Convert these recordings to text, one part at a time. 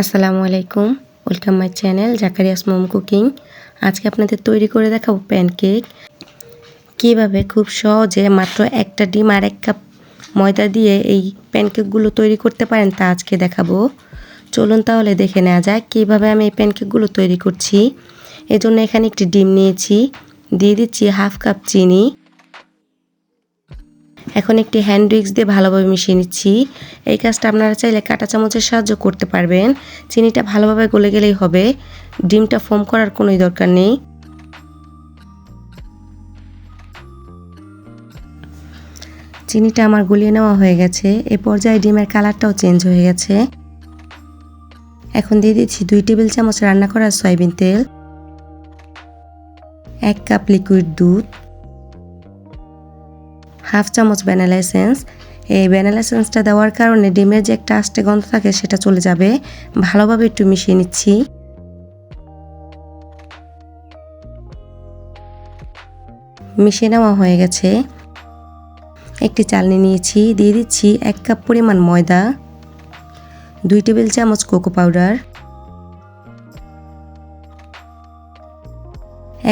আসসালামু আলাইকুম। Welcome my channel জাকারিয়াস মোম কুকিং আজকে আপনাদের তৈরি করে দেখাবো প্যানকেক কীভাবে খুব সহজে মাত্র একটা ডিম আর এক কাপ ময়দা দিয়ে এই প্যানকেকগুলো তৈরি করতে পারেন তা আজকে দেখাবো। চলুন তাহলে দেখে নেওয়া যাক কীভাবে আমি এই প্যানকেকগুলো তৈরি করছি। এজন্য এখানে একটি ডিম নিয়েছি। দিয়ে দিচ্ছি হাফ কাপ চিনি। এখন একটি হ্যান্ড উইক্স দিয়ে ভালোভাবে মিশিয়ে নিচ্ছি। এই কাজটা আপনারা চাইলে কাঁটা চামচের সাহায্য করতে পারবেন। চিনিটা ভালোভাবে গলে গেলেই হবে। ডিমটা ফোম করার কোনোই দরকার নেই। চিনিটা আমার গলিয়ে নেওয়া হয়ে গেছে। এ পর্যায়ে ডিমের কালারটাও চেঞ্জ হয়ে গেছে। এখন দিয়ে দিচ্ছি দুই টেবিল চামচ রান্না করা সয়াবিন তেল। এক কাপ লিকুইড দুধ। হাফ চামচ ভ্যানিলা এসেন্স। এই ভ্যানিলা এসেন্সটা দেওয়ার কারণে ডিমের যে একটা আস্তে গন্ধ থাকে সেটা চলে যাবে। ভালোভাবে একটু মিশিয়ে নিচ্ছি। মিশিয়ে নেওয়া হয়ে গেছে। একটি চালনি নিয়েছি। দিয়ে দিচ্ছি এক কাপ পরিমাণ ময়দা, দুই টেবিল চামচ কোকো পাউডার,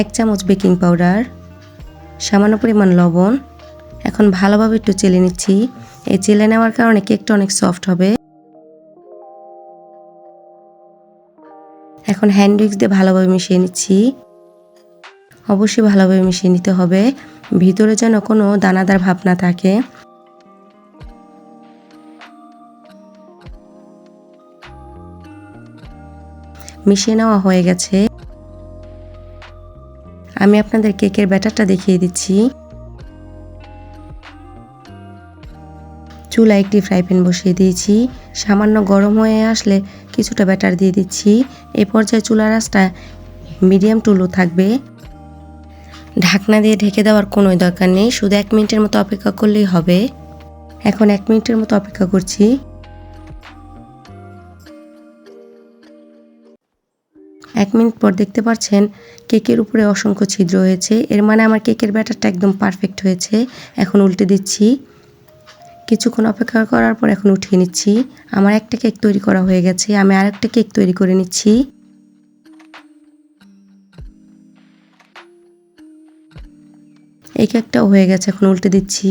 এক চামচ বেকিং পাউডার, সামান্য পরিমাণ লবণ এখন ভালোভাবে একটু চেলে নিচ্ছি। এই চেলে নেওয়ার কারণে কেকটা অনেক সফট হবে। এখন হ্যান্ড উইক্স দিয়ে ভালোভাবে মিশিয়ে নিচ্ছি। অবশ্যই ভালোভাবে মিশিয়ে নিতে হবে। ভিতরে যেন কোনো দানাদার ভাব না থাকে। মিশিয়ে নেওয়া হয়ে গেছে। আমি আপনাদের কেকের ব্যাটারটা দেখিয়ে দিচ্ছি। চুলা একটি ফ্রাই প্যান বসিয়ে দিয়েছি। সামান্য গরম হয়ে আসলে কিছুটা ব্যাটার দিয়ে দিচ্ছি। এ পর্যায়ে চুলার আঁচটা মিডিয়াম টু লো থাকবে। ঢাকনা দিয়ে ঢেকে দেওয়ার কোনো দরকার নেই। শুধু এক মিনিটের মতো অপেক্ষা করলেই হবে। এখন এক মিনিটের মতো অপেক্ষা করছি। এক মিনিট পর দেখতে পাচ্ছেন কেকের উপরে অসংখ্য ছিদ্র হয়েছে। এর মানে আমার কেকের ব্যাটারটা একদম পারফেক্ট হয়েছে। এখন উল্টে দিচ্ছি। কিছুক্ষণ অপেক্ষা করার পর এখন উঠিয়ে নিচ্ছি। আমার একটা কেক তৈরি করা হয়ে গেছে, আমি আরেকটা কেক তৈরি করে নিচ্ছি। এই কেকটাও হয়ে গেছে, এখন উল্টে দিচ্ছি।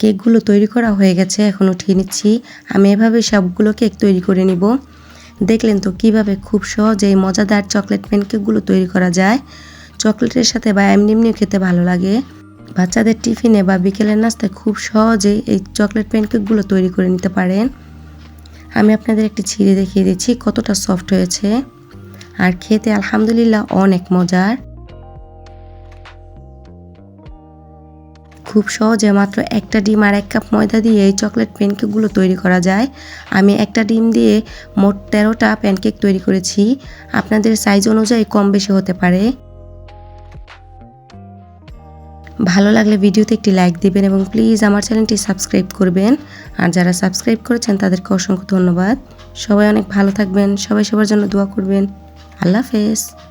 কেকগুলো তৈরি করা হয়ে গেছে, এখন উঠিয়ে নিচ্ছি। আমি এভাবে সবগুলো কেক তৈরি করে নিব। দেখলেন তো কীভাবে খুব সহজে এই মজাদার চকলেট প্যানকেকগুলো তৈরি করা যায়। চকলেটের সাথে বা এমনি এমনিও খেতে ভালো লাগে। বাচ্চাদের টিফিনে বা বিকেলের নাস্তায় খুব সহজেই এই চকলেট প্যানকেকগুলো তৈরি করে নিতে পারেন। আমি আপনাদের একটি ছিঁড়ে দেখিয়ে দিচ্ছি কতটা সফট হয়েছে। আর খেতে আলহামদুলিল্লাহ অনেক মজার। খুব সহজে মাত্র একটা ডিম আর এক কাপ ময়দা দিয়ে এই চকলেট প্যানকেকগুলো তৈরি করা যায়। আমি একটা ডিম দিয়ে মোট তেরোটা প্যানকেক তৈরি করেছি। আপনাদের সাইজ অনুযায়ী কম বেশি হতে পারে। ভালো লাগলে ভিডিওতে একটি লাইক দিবেন এবং প্লিজ আমার চ্যানেলটি সাবস্ক্রাইব করবেন। আর যারা সাবস্ক্রাইব করেছেন, তাদেরকে অসংখ্য ধন্যবাদ। সবাই অনেক ভালো থাকবেন, সবাই সবার জন্য দোয়া করবেন। আল্লাহ হাফেজ।